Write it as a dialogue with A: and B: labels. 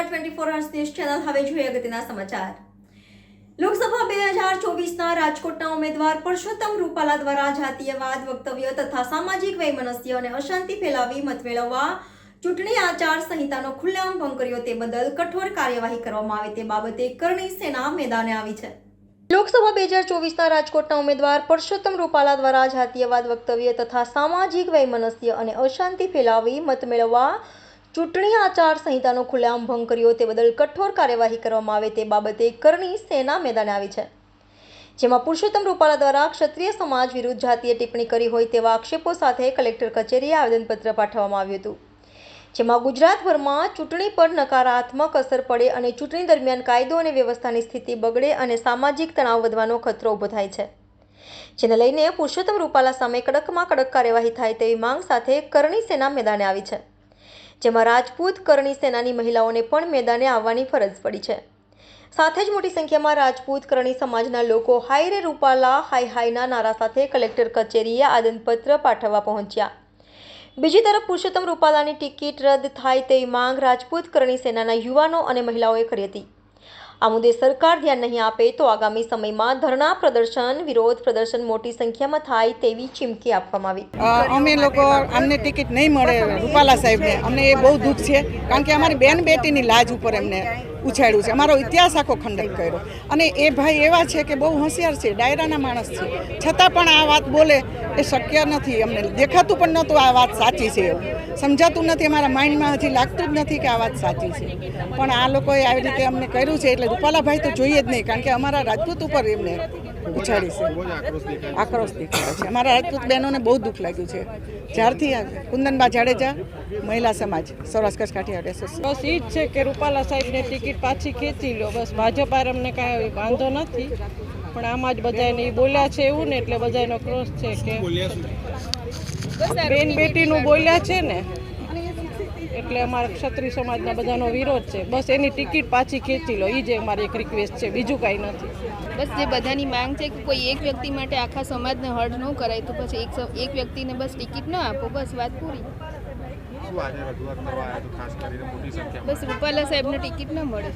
A: અગત્યના સમાચાર. લોકસભા બે હજાર ચોવીસના રાજકોટના ઉમેદવાર પરસોત્તમ રૂપાલા દ્વારા જાતીયવાદ, વક્તવ્ય તથા સામાજિક વૈમનસ્ય અને અશાંતિ ફેલાવી મત મેળવવા ચૂંટણી આચાર સંહિતાનો ખુલ્લેઆમ ભંગ કર્યો તે બદલ કઠોર કાર્યવાહી કરવામાં આવે તે બાબતે કરણી સેના મેદાને આવી છે. લોકસભા બે હજાર ચોવીસના રાજકોટના ઉમેદવાર પરસોત્તમ રૂપાલા દ્વારા જાતીયવાદ, વક્તવ્ય તથા સામાજિક વૈમનસ્ય અને અશાંતિ ફેલાવી મત મેળવવા ચૂંટણી આચાર સંહિતાનો ખુલ્લેઆમ ભંગ કર્યો તે બદલ કઠોર કાર્યવાહી કરવામાં આવે તે બાબતે કરણી સેના મેદાને આવી છે. જેમાં પુરુષોત્તમ રૂપાલા દ્વારા ક્ષત્રિય સમાજ વિરુદ્ધ જાતીય ટિપ્પણી કરી હોય તેવા આક્ષેપો સાથે કલેક્ટર કચેરીએ આવેદનપત્ર પાઠવવામાં આવ્યું હતું. જેમાં ગુજરાતભરમાં ચૂંટણી પર નકારાત્મક અસર પડે અને ચૂંટણી દરમિયાન કાયદો અને વ્યવસ્થાની સ્થિતિ બગડે અને સામાજિક તણાવ વધવાનો ખતરો ઊભો થાય છે. જેને લઈને પુરુષોત્તમ રૂપાલા સામે કડકમાં કડક કાર્યવાહી થાય તેવી માંગ સાથે કરણી સેના મેદાને આવી છે. જેમાં રાજપૂત કરણી સેનાની મહિલાઓને પણ મેદાને આવવાની ફરજ પડી છે. સાથે જ મોટી સંખ્યામાં રાજપૂત કરણી સમાજના લોકો હાય રે રૂપાલા હાય હાયના નારા સાથે કલેક્ટર કચેરીએ આદનપત્ર પાઠવવા પહોંચ્યા. બીજી તરફ પુરુષોત્તમ રૂપાલાની ટિકિટ રદ થાય તેવી માંગ રાજપૂત કરણી સેનાના યુવાનો અને મહિલાઓએ કરી હતી. આ મુદ્દે સરકાર ધ્યાન નહીં આપે તો આગામી સમયમાં ધરણા પ્રદર્શન, વિરોધ પ્રદર્શન મોટી સંખ્યામાં થાય તેવી ચીમકી આપવામાં આવી.
B: અમે લોકો અમને ટિકિટ નહીં મળે રૂપાલા સાહેબને. અમને એ બહુ દુઃખ છે, કારણ કે અમારી બેન બેટીની લાજ ઉપર એમને ઉછાળ્યું છે. અમારો ઇતિહાસ આખો ખંડિત કર્યો. અને એ ભાઈ એવા છે કે બહુ હોશિયાર છે, ડાયરાના માણસ છે. છતાં પણ આ વાત બોલે એ શક્ય નથી, અમને દેખાતું પણ નહોતું આ વાત સાચી છે એવું. સમજાતું નથી, અમારા માઇન્ડમાં હજી લાગતું જ નથી કે આ વાત સાચી છે. પણ આ લોકોએ આવી રીતે અમને કર્યું છે એટલે રૂપાલાભાઈ તો જોઈએ જ નહીં કારણ કે અમારા રાજપૂત ઉપર એમને ઉછાળી છે. આક્રોશ દેખાડે છે. અમારા રાજપૂત બહેનોને બહુ દુઃખ લાગ્યું છે. જ્યારથી આ કુંદનબા જાડેજા મહિલા સમાજ સૌરાષ્ટ્ર કચ્છ કાઠિયાવાડ એસોસિએશન
C: બસ એ જ છે કે રૂપાલા સાહેબને ટિકિટ પાછી ખેંચી લો. બસ ભાજપ અમને કાંઈ વાંધો નથી. પણ આમાં જ બધાને એ બોલ્યા છે એવું ને એટલે બધાનો ક્રોસ છે કે બેન બેટીનું બોલ્યા છે ને એટલે અમારા ક્ષત્રિય સમાજના બધાનો વિરોધ છે. બસ એની ટિકિટ પાછી ખેંચી લો. એ જ અમારી એક રિક્વેસ્ટ છે. બીજું કાંઈ નથી.
D: બસ જે બધાની માંગ છે કે કોઈ એક વ્યક્તિ માટે આખા સમાજને હર્ટ ન કરાય તો પછી એક એક વ્યક્તિને બસ ટિકિટ ન આપો. બસ વાત પૂરી. બસ રૂપાલા સાહેબને ટિકિટ ન મળે.